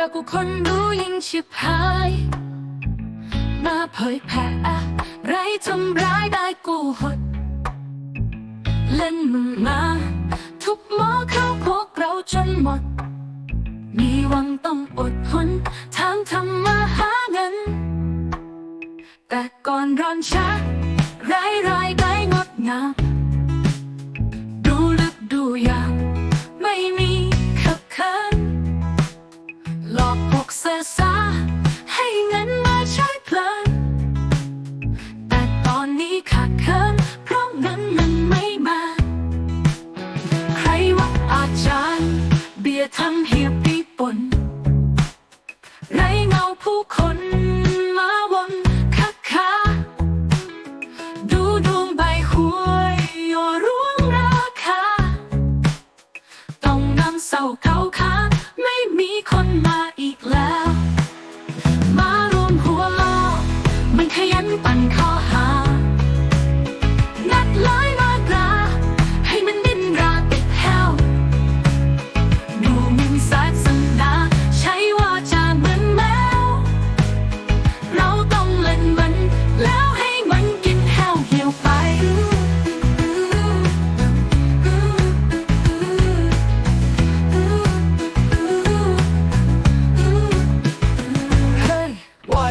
แล้วกูคนรู้ยิ่งชิบหาย มาเผยแผ่ไรทำร้ายได้กูหด เล่นมึงมา ทุบหมอเข้าพวกเราจนหมด มีหวังต้องอดทนทางทำมาหาเงิน แต่ก่อนร้อนช้าไร้รายได้งดงาม อย่าทำให้ปีปน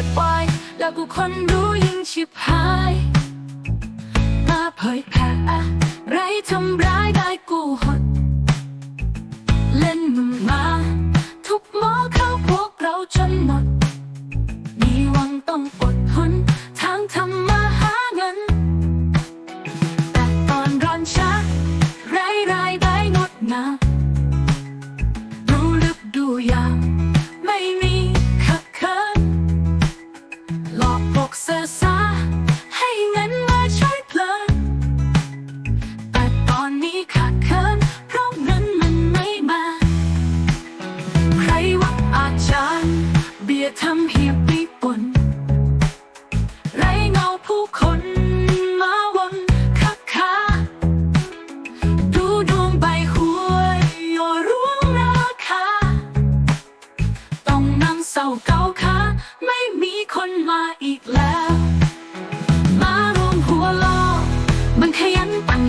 ดวายแล้วกูคนรู้ยิ่งชิบหาย มาเผยแผ่อะไรทำร้าย ไม่มีคนมาอีกแล้ว มาร่วมหัวล้อมันขยันปั่น